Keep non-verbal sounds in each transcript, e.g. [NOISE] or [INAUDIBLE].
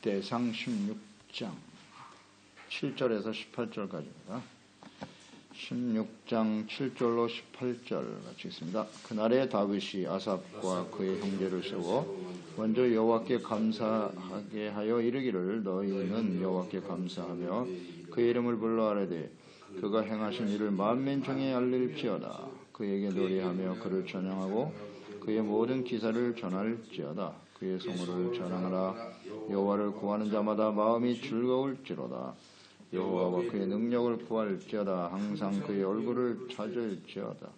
역대상 16장 7절에서 18절까지입니다. 16장 7절로 18절 같이 있습니다. 그날에 다윗이 아삽과 그의 형제를 세워 먼저 여호와께 감사하게 하여 이르기를 너희는 여호와께 감사하며 그의 이름을 불러 아뢰되 그가 행하신 일을 만민 중에 알릴지어다 그에게 노래하며 그를 찬양하고 그의 모든 기사를 전할지어다 그의 성호를 전하라 여호와를 구하는 자마다 마음이 즐거울지로다. 여호와와 그의 능력을 구할지어다. 항상 그의 얼굴을 찾을지어다.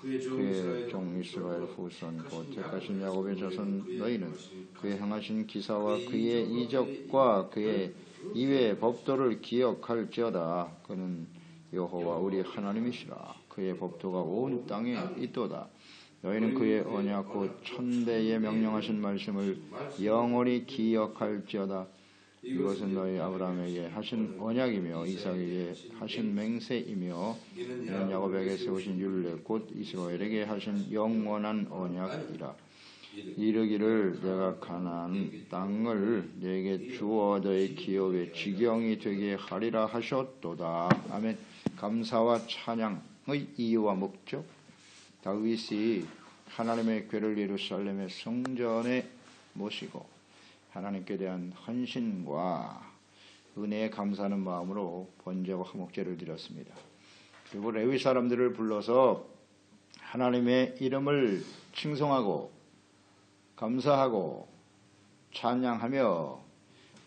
그의 종 이스라엘 후손 곧 택하신 야곱의 자손 너희는 그의 행하신 기사와 그의 이적과 그의 이외의 법도를 기억할지어다. 그는 여호와 우리 하나님이시라. 그의 법도가 온 땅에 있도다 너희는 그의 언약 곧 천대에 명령하신 말씀을 영원히 기억할지어다. 이것은 너희 아브라함에게 하신 언약이며 이삭에게 하신 맹세이며 이는 야곱에게 세우신 율례 곧 이스라엘에게 하신 영원한 언약이라. 이르기를 내가 가나안 땅을 내게 주어 너희 기업의 지경이 되게 하리라 하셨도다. 아멘. 감사와 찬양의 이유와 목적 다윗이 하나님의 괴를 예루살렘의 성전에 모시고 하나님께 대한 헌신과 은혜에 감사하는 마음으로 번제와 화목제를 드렸습니다. 그리고 레위 사람들을 불러서 하나님의 이름을 칭송하고 감사하고 찬양하며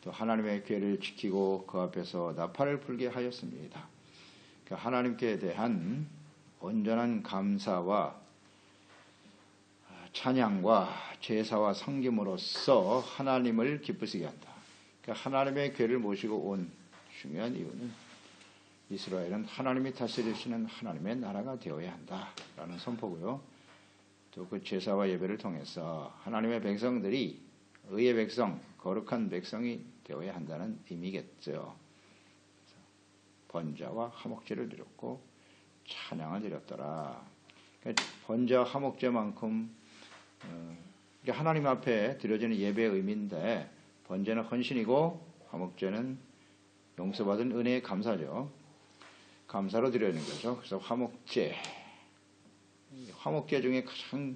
또 하나님의 괴를 지키고 그 앞에서 나팔을 불게 하였습니다. 그 하나님께 대한 온전한 감사와 찬양과 제사와 성김으로써 하나님을 기쁘시게 한다. 그러니까 하나님의 괴를 모시고 온 중요한 이유는 이스라엘은 하나님이 다스리시는 하나님의 나라가 되어야 한다라는 선포고요. 또 그 제사와 예배를 통해서 하나님의 백성들이 의의 백성, 거룩한 백성이 되어야 한다는 의미겠죠. 번자와 화목제를 드렸고 찬양을 드렸더라. 그러니까 번제와 화목제만큼 어, 하나님 앞에 드려지는 예배의 의미인데 번제는 헌신이고 화목제는 용서받은 은혜의 감사죠. 감사로 드려야 하는 거죠. 그래서 화목제, 화목제 중에 가장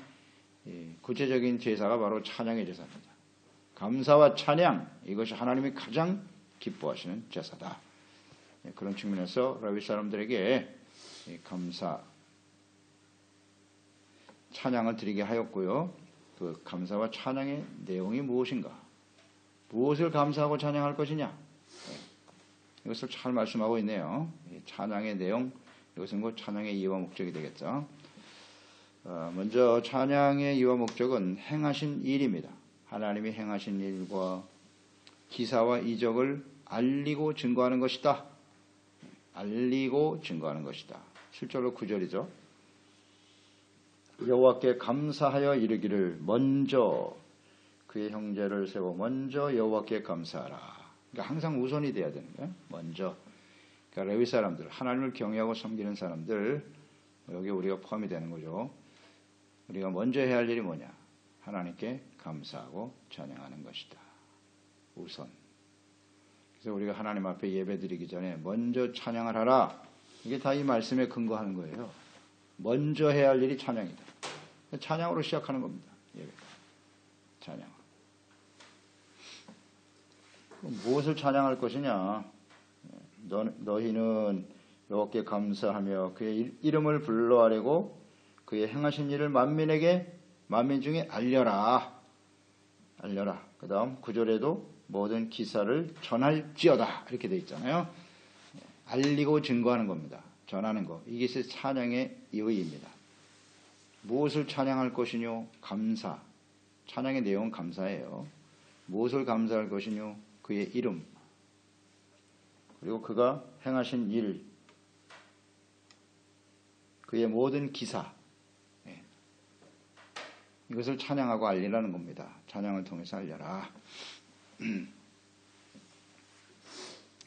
구체적인 제사가 바로 찬양의 제사입니다. 감사와 찬양 이것이 하나님이 가장 기뻐하시는 제사다. 그런 측면에서 라비 사람들에게 감사, 찬양을 드리게 하였고요. 그 감사와 찬양의 내용이 무엇인가? 무엇을 감사하고 찬양할 것이냐? 네. 이것을 잘 말씀하고 있네요. 찬양의 내용, 이것은 곧 찬양의 이유와 목적이 되겠죠. 어, 먼저 찬양의 이유와 목적은 행하신 일입니다. 하나님이 행하신 일과 기사와 이적을 알리고 증거하는 것이다. 알리고 증거하는 것이다. 실제로 구절이죠. 여호와께 감사하여 이르기를 먼저 그의 형제를 세워 먼저 여호와께 감사하라. 그러니까 항상 우선이 돼야 되는 거예요. 먼저. 그러니까 레위 사람들, 하나님을 경외하고 섬기는 사람들, 여기 우리가 포함이 되는 거죠. 우리가 먼저 해야 할 일이 뭐냐? 하나님께 감사하고 찬양하는 것이다. 우선. 그래서 우리가 하나님 앞에 예배 드리기 전에 먼저 찬양을 하라. 이게 다 이 말씀에 근거하는 거예요. 먼저 해야 할 일이 찬양이다. 찬양으로 시작하는 겁니다. 예배가. 찬양. 무엇을 찬양할 것이냐? 너, 너희는 여호와께 감사하며 그의 이름을 불러하려고 그의 행하신 일을 만민에게 만민 중에 알려라. 알려라. 그 다음 구절에도 모든 기사를 전할지어다. 이렇게 돼 있잖아요. 알리고 증거하는 겁니다. 전하는 것. 이것이 찬양의 의의입니다. 무엇을 찬양할 것이뇨? 감사. 찬양의 내용은 감사예요. 무엇을 감사할 것이뇨? 그의 이름. 그리고 그가 행하신 일. 그의 모든 기사. 네. 이것을 찬양하고 알리라는 겁니다. 찬양을 통해서 알려라. [CLEARS THROAT]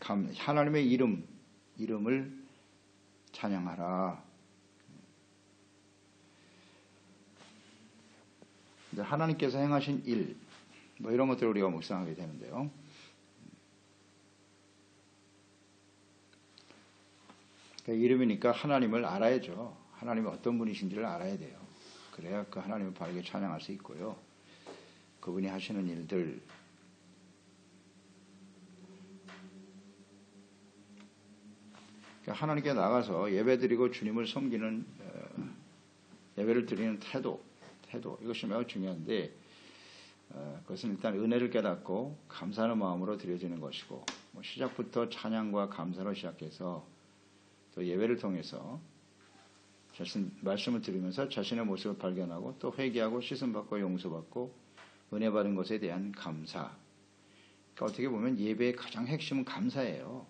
하나님의 이름, 이름을 찬양하라. 하나님께서 행하신 일, 뭐 이런 것들을 우리가 묵상하게 되는데요. 그러니까 이름이니까 하나님을 알아야죠. 하나님이 어떤 분이신지를 알아야 돼요. 그래야 그 하나님을 바르게 찬양할 수 있고요. 그분이 하시는 일들, 하나님께 나가서 예배드리고 주님을 섬기는 어, 예배를 드리는 태도, 태도 이것이 매우 중요한데 어, 그것은 일단 은혜를 깨닫고 감사하는 마음으로 드려지는 것이고 뭐 시작부터 찬양과 감사로 시작해서 또 예배를 통해서 자신 말씀을 들으면서 자신의 모습을 발견하고 또 회개하고 씻음 받고 용서받고 은혜 받은 것에 대한 감사. 그러니까 어떻게 보면 예배의 가장 핵심은 감사예요.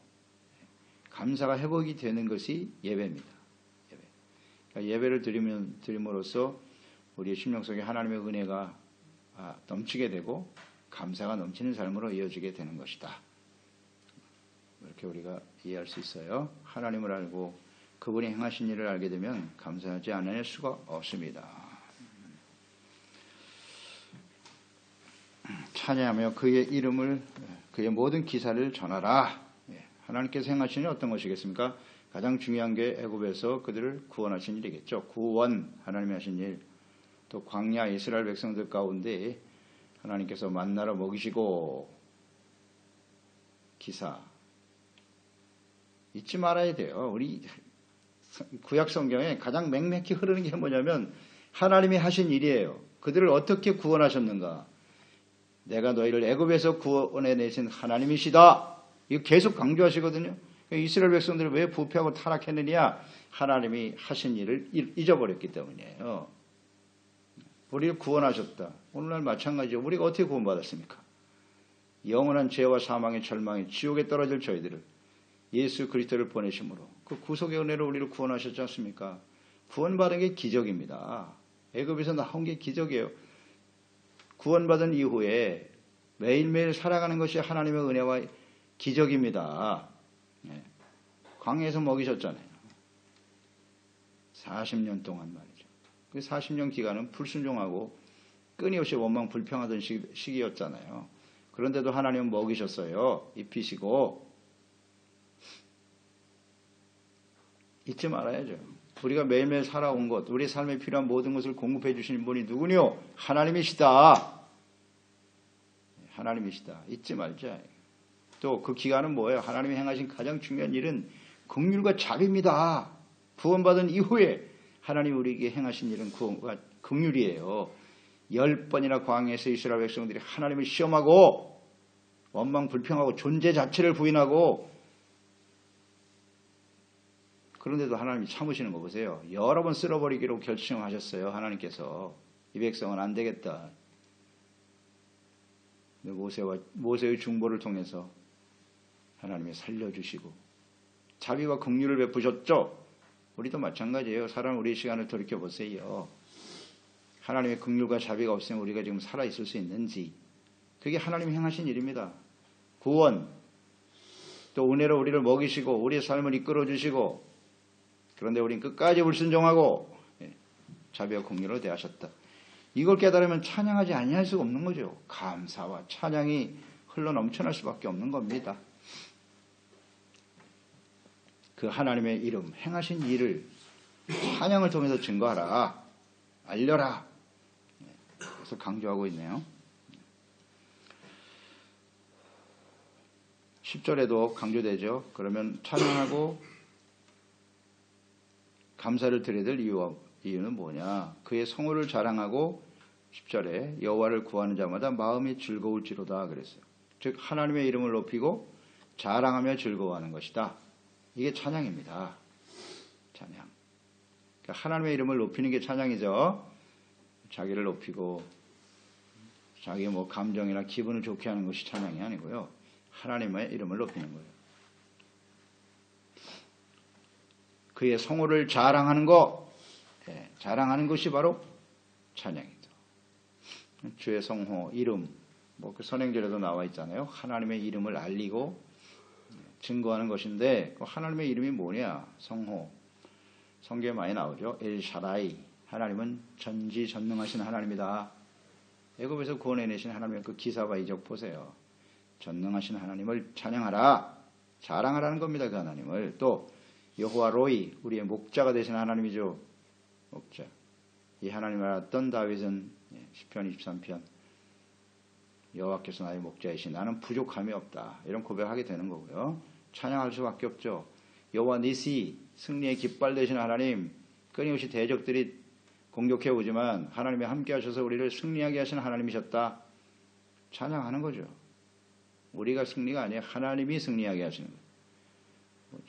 감사가 회복이 되는 것이 예배입니다. 예배. 그러니까 예배를 드리면 드림으로써 우리의 심령 속에 하나님의 은혜가 아, 넘치게 되고 감사가 넘치는 삶으로 이어지게 되는 것이다. 이렇게 우리가 이해할 수 있어요. 하나님을 알고 그분이 행하신 일을 알게 되면 감사하지 않을 수가 없습니다. 찬양하며 그의 이름을 그의 모든 기사를 전하라. 예, 하나님께서 행하신 일 어떤 것이겠습니까? 가장 중요한 게 애굽에서 그들을 구원하신 일이겠죠. 구원 하나님이 하신 일. 또 광야 이스라엘 백성들 가운데 하나님께서 만나러 먹이시고 기사 잊지 말아야 돼요. 우리 구약 성경에 가장 맹맥히 흐르는 게 뭐냐면 하나님이 하신 일이에요. 그들을 어떻게 구원하셨는가? 내가 너희를 애굽에서 구원해 내신 하나님이시다. 이거 계속 강조하시거든요. 이스라엘 백성들이 왜 부패하고 타락했느냐? 하나님이 하신 일을 잊어버렸기 때문이에요. 우리를 구원하셨다. 오늘날 마찬가지죠. 우리가 어떻게 구원받았습니까? 영원한 죄와 사망의 절망에 지옥에 떨어질 저희들을 예수 그리스도를 보내심으로 그 구속의 은혜로 우리를 구원하셨지 않습니까? 구원받은 게 기적입니다. 애굽에서 나온 게 기적이에요. 구원받은 이후에 매일매일 살아가는 것이 하나님의 은혜와 기적입니다. 네. 광야에서 먹이셨잖아요. 40년 동안 말이죠. 그 40년 기간은 불순종하고 끊임없이 원망 불평하던 시기였잖아요. 그런데도 하나님은 먹이셨어요. 입히시고 잊지 말아야죠. 우리가 매일매일 살아온 것, 우리 삶에 필요한 모든 것을 공급해 주시는 분이 누구뇨? 하나님이시다. 하나님이시다. 잊지 말자. 또 그 기간은 뭐예요? 하나님이 행하신 가장 중요한 일은 긍휼과 자비입니다. 구원받은 이후에 하나님 우리에게 행하신 일은 구원과 긍휼이에요. 열 번이나 광야에서 이스라엘 백성들이 하나님을 시험하고 원망 불평하고 존재 자체를 부인하고 그런데도 하나님이 참으시는 거 보세요. 여러 번 쓸어버리기로 결심하셨어요. 하나님께서 이 백성은 안 되겠다. 모세와 모세의 중보를 통해서 하나님이 살려주시고 자비와 긍휼을 베푸셨죠. 우리도 마찬가지예요. 사람 우리 시간을 돌이켜 보세요. 하나님의 긍휼과 자비가 없으면 우리가 지금 살아 있을 수 있는지 그게 하나님이 행하신 일입니다. 구원 또 은혜로 우리를 먹이시고 우리의 삶을 이끌어 주시고 그런데 우린 끝까지 불순종하고 예, 자비와 공유로 대하셨다. 이걸 깨달으면 찬양하지 아니할 수가 없는 거죠. 감사와 찬양이 흘러 넘쳐날 수밖에 없는 겁니다. 그 하나님의 이름, 행하신 일을 찬양을 통해서 증거하라, 알려라. 예, 그래서 강조하고 있네요. 10절에도 강조되죠. 그러면 찬양하고 감사를 드려야 될 이유, 이유는 뭐냐? 그의 성호를 자랑하고 10절에 여호와를 구하는 자마다 마음이 즐거울지로다 그랬어요. 즉 하나님의 이름을 높이고 자랑하며 즐거워하는 것이다. 이게 찬양입니다. 찬양. 그러니까 하나님의 이름을 높이는 게 찬양이죠. 자기를 높이고 자기 뭐 감정이나 기분을 좋게 하는 것이 찬양이 아니고요. 하나님의 이름을 높이는 거예요. 그의 성호를 자랑하는 것, 예, 자랑하는 것이 바로 찬양이죠. 주의 성호, 이름, 뭐 그 선행절에도 나와 있잖아요. 하나님의 이름을 알리고 증거하는 것인데 그 하나님의 이름이 뭐냐? 성호. 성경에 많이 나오죠. 엘샤라이. 하나님은 전지전능하신 하나님이다. 애굽에서 구원해내신 하나님의 그 기사와 이적 보세요. 전능하신 하나님을 찬양하라. 자랑하라는 겁니다. 그 하나님을. 또 여호와 로이 우리의 목자가 되신 하나님이죠. 목자. 이 하나님을 알았던 다윗은 예, 시편 23편 여호와께서 나의 목자이신 나는 부족함이 없다. 이런 고백하게 되는 거고요. 찬양할 수밖에 없죠. 여호와 니시 승리의 깃발 되신 하나님 끊임없이 대적들이 공격해 오지만 하나님이 함께 하셔서 우리를 승리하게 하신 하나님이셨다. 찬양하는 거죠. 우리가 승리가 아니라 하나님이 승리하게 하시는 거예요.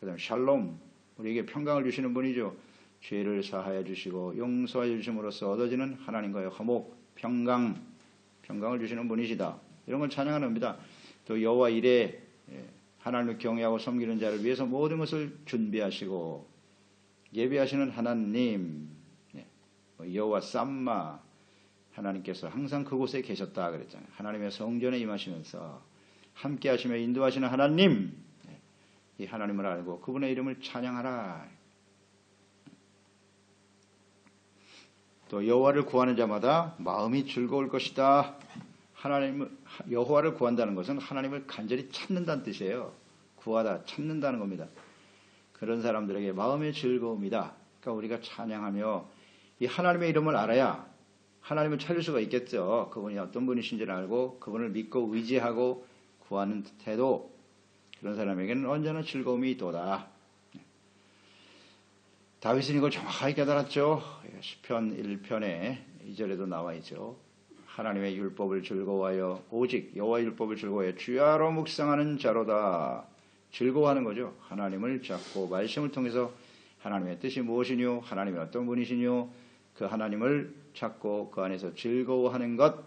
그 다음 샬롬 우리에게 평강을 주시는 분이죠. 죄를 사하여 주시고 용서하여 주심으로써 얻어지는 하나님과의 화목, 평강, 평강을 주시는 분이시다. 이런 걸 찬양하는 겁니다. 또 여호와 이래 예, 하나님을 경외하고 섬기는 자를 위해서 모든 것을 준비하시고 예배하시는 하나님 예, 뭐 여호와 쌈마 하나님께서 항상 그곳에 계셨다 그랬잖아요. 하나님의 성전에 임하시면서 함께 하시며 인도하시는 하나님 예, 이 하나님을 알고 그분의 이름을 찬양하라. 또 여호와를 구하는 자마다 마음이 즐거울 것이다. 하나님을 여호와를 구한다는 것은 하나님을 간절히 찾는다는 뜻이에요. 구하다 찾는다는 겁니다. 그런 사람들에게 마음의 즐거움이다. 그러니까 우리가 찬양하며 이 하나님의 이름을 알아야 하나님을 찾을 수가 있겠죠. 그분이 어떤 분이신지를 알고 그분을 믿고 의지하고 구하는 태도 그런 사람에게는 언제나 즐거움이 있도다. 다윗은 이걸 정확하게 깨달았죠. 시편 1편에 2절에도 나와 있죠. 하나님의 율법을 즐거워하여 오직 여호와 율법을 즐거워하여 주야로 묵상하는 자로다. 즐거워하는 거죠. 하나님을 잡고 말씀을 통해서 하나님의 뜻이 무엇이뇨? 하나님이 어떤 분이시뇨? 그 하나님을 찾고 그 안에서 즐거워하는 것,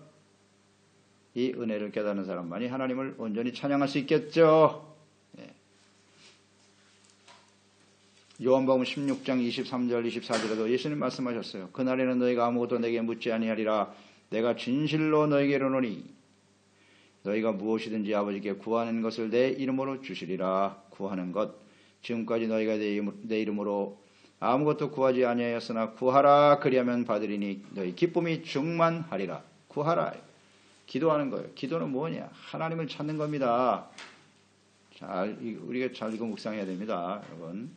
이 은혜를 깨닫는 사람만이 하나님을 온전히 찬양할 수 있겠죠. 예. 요한복음 16장 23절 24절에도 예수님 말씀하셨어요. 그날에는 너희가 아무것도 내게 묻지 아니하리라. 내가 진실로 너에게 이르노니 너희가 무엇이든지 아버지께 구하는 것을 내 이름으로 주시리라. 구하는 것. 지금까지 너희가 내 이름으로 아무것도 구하지 아니하였으나 구하라 그리하면 받으리니 너희 기쁨이 충만하리라. 구하라. 기도하는 거예요. 기도는 뭐냐? 하나님을 찾는 겁니다. 잘 우리가 잘 이거 묵상해야 됩니다, 여러분.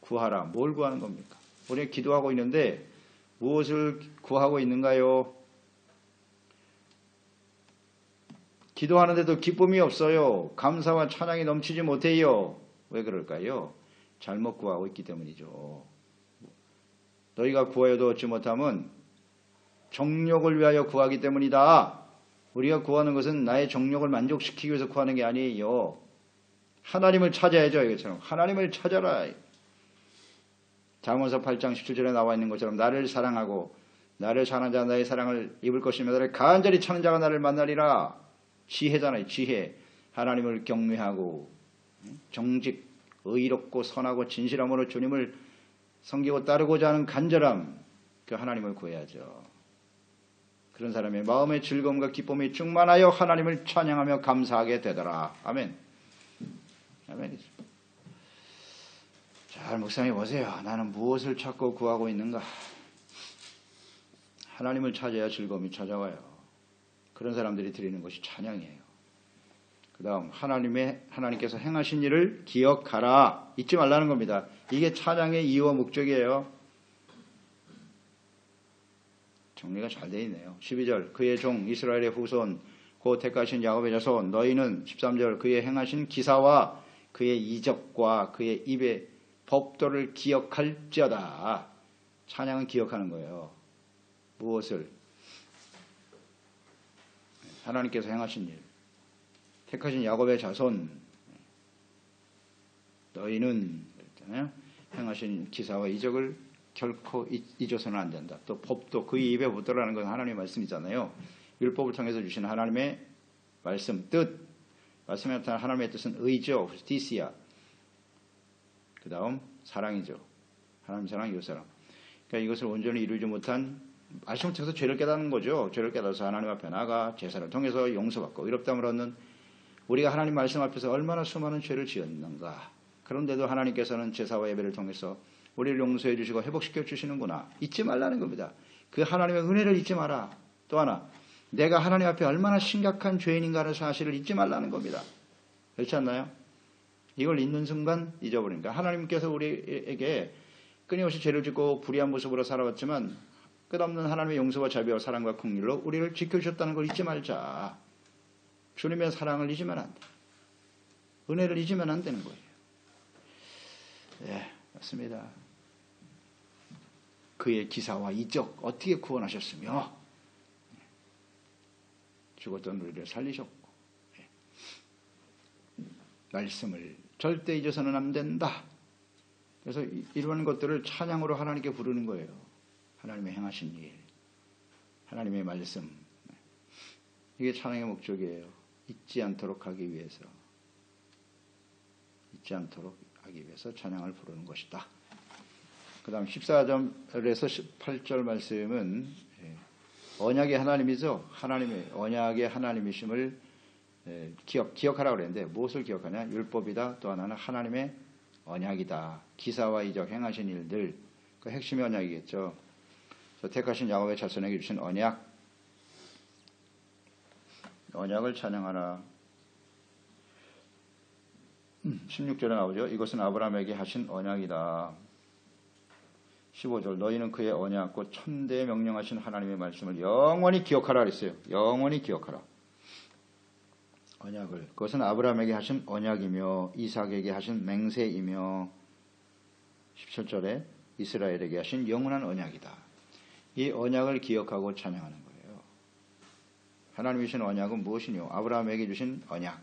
구하라. 뭘 구하는 겁니까? 우리가 기도하고 있는데 무엇을 구하고 있는가요? 기도하는데도 기쁨이 없어요. 감사와 찬양이 넘치지 못해요. 왜 그럴까요? 잘못 구하고 있기 때문이죠. 너희가 구하여도 얻지 못하면 정욕을 위하여 구하기 때문이다. 우리가 구하는 것은 나의 정욕을 만족시키기 위해서 구하는 게 아니에요. 하나님을 찾아야죠. 이것처럼. 하나님을 찾아라. 장원서 8장 17절에 나와 있는 것처럼 나를 사랑하고 나를 사랑하는 자 나의 사랑을 입을 것이며 나를 간절히 찾는 자가 나를 만나리라. 지혜잖아요. 지혜. 하나님을 경외하고 정직, 의롭고 선하고 진실함으로 주님을 섬기고 따르고자 하는 간절함, 그 하나님을 구해야죠. 그런 사람의 마음의 즐거움과 기쁨이 충만하여 하나님을 찬양하며 감사하게 되더라. 아멘. 아멘이죠. 잘 묵상해 보세요. 나는 무엇을 찾고 구하고 있는가? 하나님을 찾아야 즐거움이 찾아와요. 그런 사람들이 드리는 것이 찬양이에요. 그 다음 하나님의 하나님께서 행하신 일을 기억하라 잊지 말라는 겁니다. 이게 찬양의 이유와 목적이에요. 정리가 잘 되어 있네요. 12절 그의 종 이스라엘의 후손 곧 택하신 야곱의 자손 너희는 13절 그의 행하신 기사와 그의 이적과 그의 입의 법도를 기억할지어다. 찬양은 기억하는 거예요. 무엇을? 하나님께서 행하신 일. 택하신 야곱의 자손 너희는 그랬잖아요. 행하신 기사와 이적을 결코 잊어서는 안 된다. 또 법도 그 입에 붙더라는 건 하나님의 말씀이잖아요. 율법을 통해서 주신 하나님의 말씀 뜻 말씀에 나타난 하나님의 뜻은 의죠. 디시야. 그 다음 사랑이죠. 하나님 사랑, 이 사랑. 그러니까 이것을 온전히 이루지 못한 말씀을 통해서 죄를 깨닫는 거죠. 죄를 깨달아서 하나님 앞에 나가 제사를 통해서 용서받고 의롭다을 얻는 우리가 하나님 말씀 앞에서 얼마나 수많은 죄를 지었는가. 그런데도 하나님께서는 제사와 예배를 통해서 우리를 용서해 주시고 회복시켜 주시는구나. 잊지 말라는 겁니다. 그 하나님의 은혜를 잊지 마라. 또 하나, 내가 하나님 앞에 얼마나 심각한 죄인인가를 사실을 잊지 말라는 겁니다. 그렇지 않나요? 이걸 잊는 순간 잊어버리니까 하나님께서 우리에게 끊임없이 죄를 짓고 불의한 모습으로 살아왔지만 끝없는 하나님의 용서와 자비와 사랑과 긍휼로 우리를 지켜주셨다는 걸 잊지 말자. 주님의 사랑을 잊으면 안 돼. 은혜를 잊으면 안 되는 거예요. 예, 맞습니다. 그의 기사와 이적 어떻게 구원하셨으며 죽었던 우리를 살리셨고 예. 말씀을 절대 잊어서는 안 된다. 그래서 이런 것들을 찬양으로 하나님께 부르는 거예요. 하나님의 행하신 일, 하나님의 말씀. 이게 찬양의 목적이에요. 잊지 않도록 하기 위해서. 잊지 않도록 하기 위해서 찬양을 부르는 것이다. 그 다음 14절에서 18절 말씀은 예, 언약의 하나님이죠. 하나님의, 언약의 하나님이심을 예, 기억, 기억하라고 그랬는데 무엇을 기억하냐? 율법이다. 또 하나는 하나님의 언약이다. 기사와 이적 행하신 일들. 그 핵심이 언약이겠죠. 택하신 야곱의 자손에게 주신 언약. 언약을 찬양하라. 16절에 음, 나오죠. 이것은 아브라함에게 하신 언약이다. 15절 너희는 그의 언약 곧 천대에 명령하신 하나님의 말씀을 영원히 기억하라 그랬어요. 영원히 기억하라. 언약을 그것은 아브라함에게 하신 언약이며 이삭에게 하신 맹세이며 17절에 이스라엘에게 하신 영원한 언약이다. 이 언약을 기억하고 찬양하는 거예요. 하나님이 주신 언약은 무엇이뇨? 아브라함에게 주신 언약.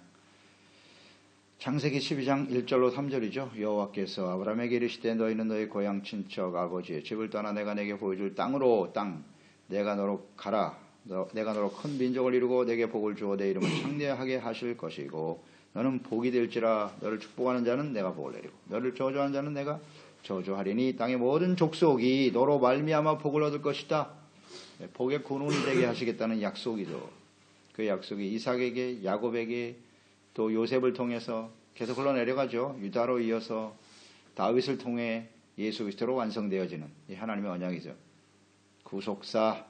창세기 12장 1절로 3절이죠. 여호와께서 아브라함에게 이르시되 너희는 너희 고향 친척 아버지의 집을 떠나 내가 내게 보여줄 땅으로 땅 내가 너로 가라. 너, 내가 너로 큰 민족을 이루고 내게 복을 주어 내 이름을 창대하게 하실 것이고 너는 복이 될지라 너를 축복하는 자는 내가 복을 내리고 너를 저주하는 자는 내가 저주하리니 땅의 모든 족속이 너로 말미암아 복을 얻을 것이다. 네, 복의 근원이 되게 하시겠다는 약속이죠. 그 약속이 이삭에게 야곱에게 또 요셉을 통해서 계속 흘러내려가죠. 유다로 이어서 다윗을 통해 예수 그리스도로 완성되어지는 이 하나님의 언약이죠. 구속사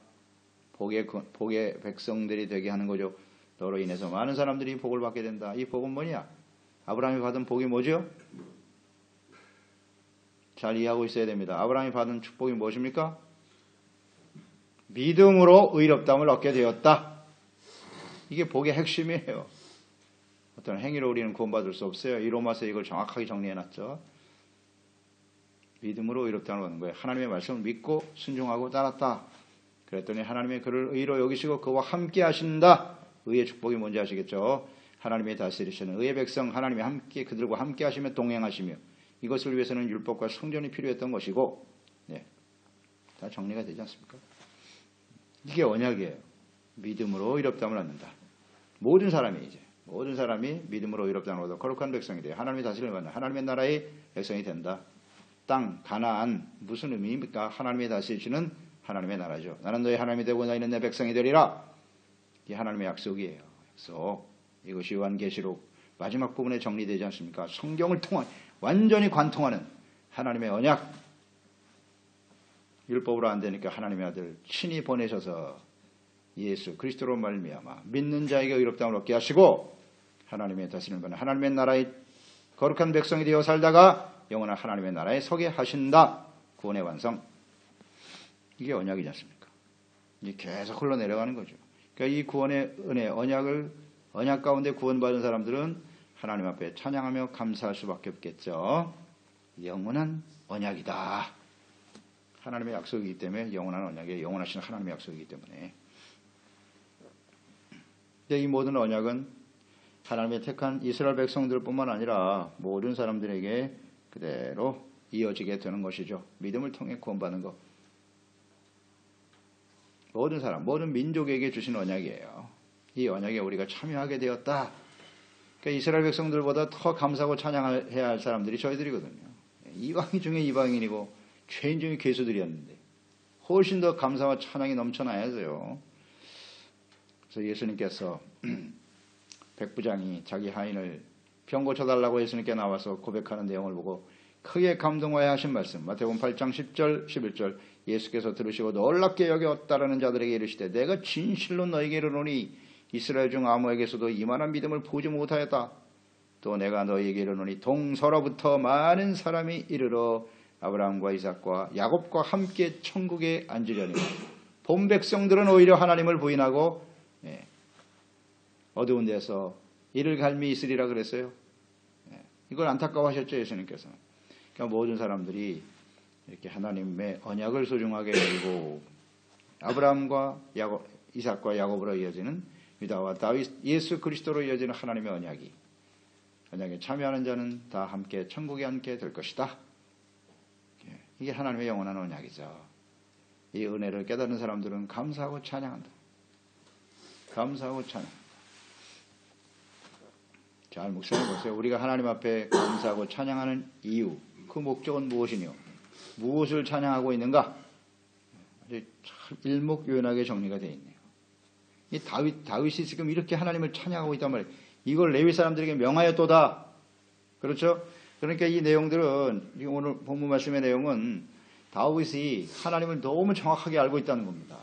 복의 복의 백성들이 되게 하는 거죠. 너로 인해서 많은 사람들이 복을 받게 된다. 이 복은 뭐냐? 아브라함이 받은 복이 뭐죠? 잘 이해하고 있어야 됩니다. 아브라함이 받은 축복이 무엇입니까? 믿음으로 의롭담을 얻게 되었다. 이게 복의 핵심이에요. 어떤 행위로 우리는 구원받을 수 없어요. 이 로마서 이걸 정확하게 정리해놨죠. 믿음으로 의롭다는 얻는 거예요. 하나님의 말씀을 믿고 순종하고 따랐다. 그랬더니 하나님의 그를 의로 여기시고 그와 함께 하신다. 의의 축복이 뭔지 아시겠죠? 하나님의 다스리시는 의의 백성 하나님이 함께 그들과 함께 하시며 동행하시며 이것을 위해서는 율법과 성전이 필요했던 것이고 네. 다 정리가 되지 않습니까? 이게 언약이에요. 믿음으로 의롭다을 얻는다. 모든 사람이 이제 모든 사람이 믿음으로 의롭다는 얻어 거룩한 백성이 돼요. 하나님의 다스림을 받는 하나님의 나라의 백성이 된다. 땅 가나안 무슨 의미입니까? 하나님의 다스리시는 하나님의 나라죠. 나는 너희 하나님이 되고 너희는 내 백성이 되리라. 이 하나님의 약속이에요. 약속. 이것이 요한계시록 마지막 부분에 정리되지 않습니까? 성경을 통한 완전히 관통하는 하나님의 언약. 율법으로 안 되니까 하나님의 아들 친히 보내셔서 예수 그리스도로 말미암아 믿는 자에게 의롭다함을 얻게 하시고 하나님의 다스림을 받는 하나님의 나라의 거룩한 백성이 되어 살다가 영원한 하나님의 나라에 서게 하신다. 구원의 완성. 이게 언약이지 않습니까? 이게 계속 흘러내려가는 거죠. 그러니까 이 구원의 은혜, 언약을 언약 가운데 구원받은 사람들은 하나님 앞에 찬양하며 감사할 수밖에 없겠죠. 영원한 언약이다. 하나님의 약속이기 때문에 영원한 언약에 영원하신 하나님의 약속이기 때문에 이 모든 언약은 하나님의 택한 이스라엘 백성들뿐만 아니라 모든 사람들에게 그대로 이어지게 되는 것이죠. 믿음을 통해 구원받는 것. 모든 사람, 모든 민족에게 주신 언약이에요. 이 언약에 우리가 참여하게 되었다. 그러니까 이스라엘 백성들보다 더 감사하고 찬양해야 할 사람들이 저희들이거든요. 이방인 중에 이방인이고 죄인 중에 괴수들이었는데 훨씬 더 감사와 찬양이 넘쳐나야죠. 그래서 예수님께서 [CLEARS THROAT] 백부장이 자기 하인을 병 고쳐달라고 예수님께 나와서 고백하는 내용을 보고 크게 감동하여 하신 말씀 마태복음 8장 10절 11절 예수께서 들으시고 놀랍게 여겼다라는 자들에게 이르시되 내가 진실로 너에게 이르노니 이스라엘 중 아무에게서도 이만한 믿음을 보지 못하였다. 또 내가 너희에게 이르노니 동서로부터 많은 사람이 이르러 아브라함과 이삭과 야곱과 함께 천국에 앉으려니 본 백성들은 오히려 하나님을 부인하고 예, 어두운 데서 이를 갈미 있으리라 그랬어요. 예, 이걸 안타까워하셨죠 예수님께서. 그러니까 모든 사람들이 이렇게 하나님의 언약을 소중하게 여기고 아브라함과 야곱, 이삭과 야곱으로 이어지는 유다와 다윗, 예수 그리스도로 이어지는 하나님의 언약이 언약에 참여하는 자는 다 함께 천국에 앉게 될 것이다. 예, 이게 하나님의 영원한 언약이죠. 이 은혜를 깨닫는 사람들은 감사하고 찬양한다. 감사하고 찬양. 잘 묵상해 보세요. 우리가 하나님 앞에 감사하고 찬양하는 이유, 그 목적은 무엇이뇨? 무엇을 찬양하고 있는가? 참 일목요연하게 정리가 되어 있네요. 이 다윗, 다윗이 지금 이렇게 하나님을 찬양하고 있단 말이에요. 이걸 레위 사람들에게 명하였도다. 그렇죠? 그러니까 이 내용들은, 오늘 본문 말씀의 내용은 다윗이 하나님을 너무 정확하게 알고 있다는 겁니다.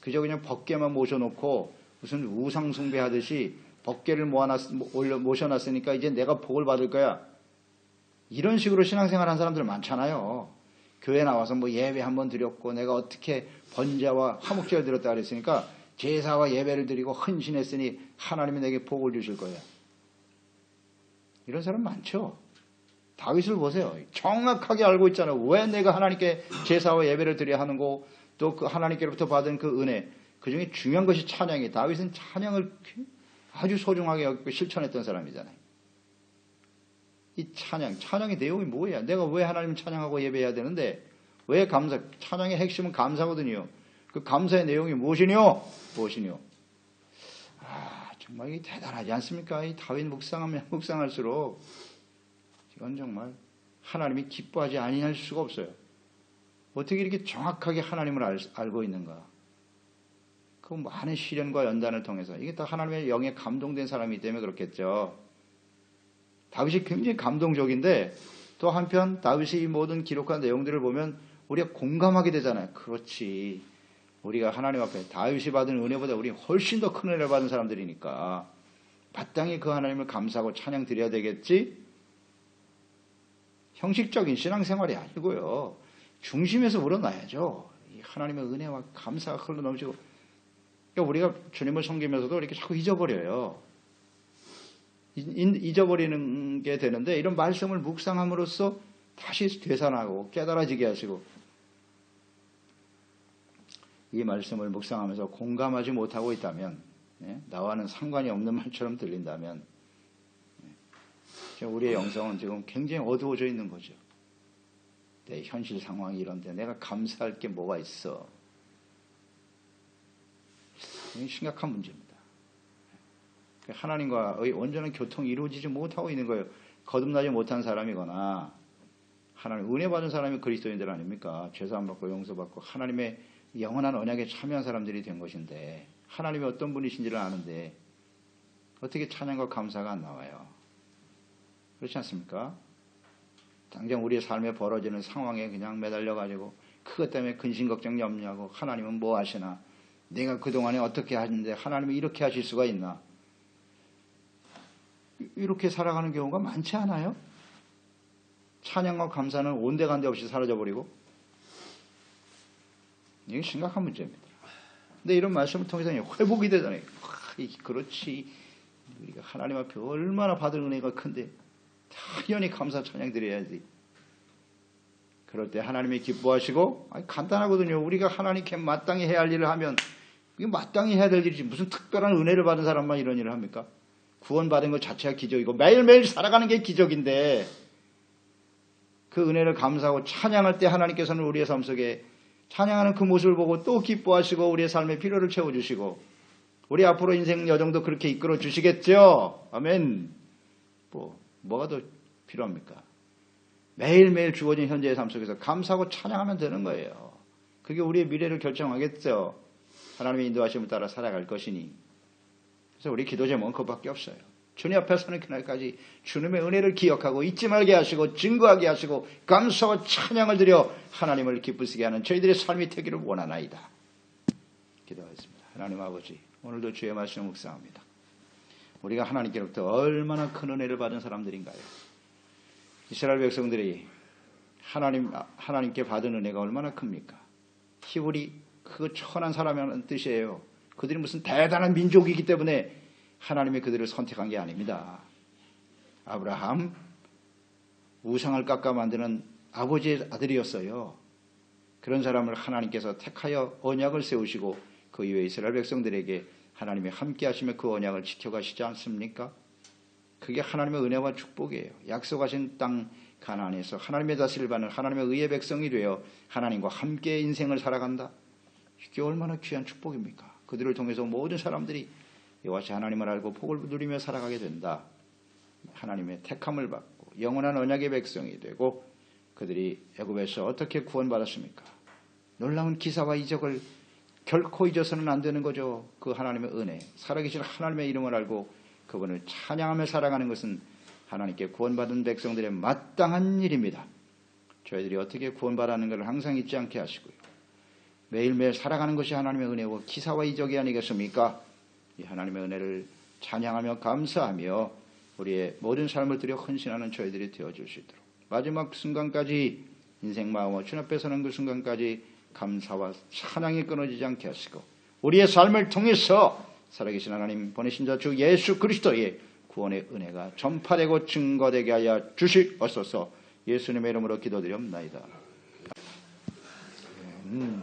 그저 그냥 법계만 모셔놓고 무슨 우상숭배하듯이 법계를 모아놨, 모셔놨으니까 이제 내가 복을 받을 거야. 이런 식으로 신앙생활 하는 사람들 많잖아요. 교회 나와서 뭐 예배 한번 드렸고 내가 어떻게 번제와 화목제를 드렸다 그랬으니까 제사와 예배를 드리고 헌신했으니 하나님이 내게 복을 주실 거야. 이런 사람 많죠. 다윗을 보세요. 정확하게 알고 있잖아요. 왜 내가 하나님께 제사와 예배를 드려야 하는 거, 또 그 하나님께로부터 받은 그 은혜, 그 중에 중요한 것이 찬양이. 다윗은 찬양을 아주 소중하게 여기고 실천했던 사람이잖아요. 이 찬양, 찬양의 내용이 뭐야? 내가 왜 하나님 찬양하고 예배해야 되는데 왜 감사? 찬양의 핵심은 감사거든요. 그 감사의 내용이 무엇이뇨? 무엇이뇨? 아, 정말 이게 대단하지 않습니까? 이 다윗 묵상하면 [LAUGHS] 묵상할수록 이건 정말 하나님이 기뻐하지 아니할 수가 없어요. 어떻게 이렇게 정확하게 하나님을 알, 알고 있는가? 그 많은 시련과 연단을 통해서 이게 다 하나님의 영에 감동된 사람이기 때문에 그렇겠죠. 다윗이 굉장히 감동적인데 또 한편 다윗이 이 모든 기록한 내용들을 보면 우리가 공감하게 되잖아요. 그렇지. 우리가 하나님 앞에 다윗이 받은 은혜보다 우리 훨씬 더 큰 은혜를 받은 사람들이니까 마땅히 그 하나님을 감사하고 찬양 드려야 되겠지? 형식적인 신앙생활이 아니고요. 중심에서 우러나야죠. 하나님의 은혜와 감사가 흘러 넘치고 그러니까 우리가 주님을 섬기면서도 이렇게 자꾸 잊어버려요. 잊어버리는 게 되는데 이런 말씀을 묵상함으로써 다시 되살아나고 깨달아지게 하시고 이 말씀을 묵상하면서 공감하지 못하고 있다면 예? 나와는 상관이 없는 [LAUGHS] 말처럼 들린다면 예? 우리의 영성은 지금 굉장히 어두워져 있는 거죠. 내 현실 상황이 이런데 내가 감사할 게 뭐가 있어. 심각한 문제입니다. 하나님과의 온전한 교통이 이루어지지 못하고 있는 거예요. 거듭나지 못한 사람이거나 하나님 은혜 받은 사람이 그리스도인들 아닙니까? 죄사함 받고 용서받고 하나님의 영원한 언약에 참여한 사람들이 된 것인데 하나님이 어떤 분이신지를 아는데 어떻게 찬양과 감사가 안 나와요? 그렇지 않습니까? 당장 우리의 삶에 벌어지는 상황에 그냥 매달려 가지고 그것 때문에 근심 걱정 염려하고 하나님은 뭐 하시나 내가 그동안에 어떻게 하는데 하나님이 이렇게 하실 수가 있나 이렇게 살아가는 경우가 많지 않아요? 찬양과 감사는 온데간데 없이 사라져버리고 이게 심각한 문제입니다. 근데 이런 말씀을 통해서 회복이 되잖아요. 그렇지. 우리가 하나님 앞에 얼마나 받을 은혜가 큰데 당연히 감사 찬양 드려야지. 그럴 때 하나님이 기뻐하시고 아니, 간단하거든요. 우리가 하나님께 마땅히 해야 할 일을 하면 이게 마땅히 해야 될 일이지 무슨 특별한 은혜를 받은 사람만 이런 일을 합니까? 구원받은 것 자체가 기적이고 매일매일 살아가는 게 기적인데 그 은혜를 감사하고 찬양할 때 하나님께서는 우리의 삶 속에 찬양하는 그 모습을 보고 또 기뻐하시고 우리의 삶의 필요를 채워주시고 우리 앞으로 인생 여정도 그렇게 이끌어 주시겠죠. 아멘. 뭐 뭐가 더 필요합니까? 매일매일 주어진 현재의 삶 속에서 감사하고 찬양하면 되는 거예요. 그게 우리의 미래를 결정하겠죠. 하나님의 인도하심을 따라 살아갈 것이니. 그래서 우리 기도 제목은 그것밖에 없어요. 주님 앞에 서는 그날까지 주님의 은혜를 기억하고 잊지 말게 하시고 증거하게 하시고 감사와 찬양을 드려 하나님을 기쁘시게 하는 저희들의 삶이 되기를 원하나이다. 기도하겠습니다. 하나님 아버지 오늘도 주의 말씀을 묵상합니다. 우리가 하나님께로부터 얼마나 큰 은혜를 받은 사람들인가요? 이스라엘 백성들이 하나님, 하나님께 받은 은혜가 얼마나 큽니까? 히브리 그 천한 사람이라는 뜻이에요. 그들이 무슨 대단한 민족이기 때문에 하나님이 그들을 선택한 게 아닙니다. 아브라함 우상을 깎아 만드는 아버지의 아들이었어요. 그런 사람을 하나님께서 택하여 언약을 세우시고 그 이후에 이스라엘 백성들에게 하나님이 함께 하시며 그 언약을 지켜가시지 않습니까? 그게 하나님의 은혜와 축복이에요. 약속하신 땅 가나안에서 하나님의 다스를 받는 하나님의 의의 백성이 되어 하나님과 함께 인생을 살아간다. 이게 얼마나 귀한 축복입니까? 그들을 통해서 모든 사람들이 여호와시 하나님을 알고 복을 누리며 살아가게 된다. 하나님의 택함을 받고 영원한 언약의 백성이 되고 그들이 애굽에서 어떻게 구원받았습니까? 놀라운 기사와 이적을 결코 잊어서는 안 되는 거죠. 그 하나님의 은혜, 살아계신 하나님의 이름을 알고 그분을 찬양하며 살아가는 것은 하나님께 구원받은 백성들의 마땅한 일입니다. 저희들이 어떻게 구원받았는 것을 항상 잊지 않게 하시고요. 매일매일 살아가는 것이 하나님의 은혜고 기사와 이적이 아니겠습니까? 이 하나님의 은혜를 찬양하며 감사하며 우리의 모든 삶을 들여 헌신하는 저희들이 되어줄 수 있도록 마지막 순간까지 인생 마음을 주 앞에 서는 그 순간까지 감사와 찬양이 끊어지지 않게 하시고 우리의 삶을 통해서 살아계신 하나님 보내신 자 주 예수 그리스도의 구원의 은혜가 전파되고 증거되게 하여 주시옵소서 예수님의 이름으로 기도드리옵나이다. 음.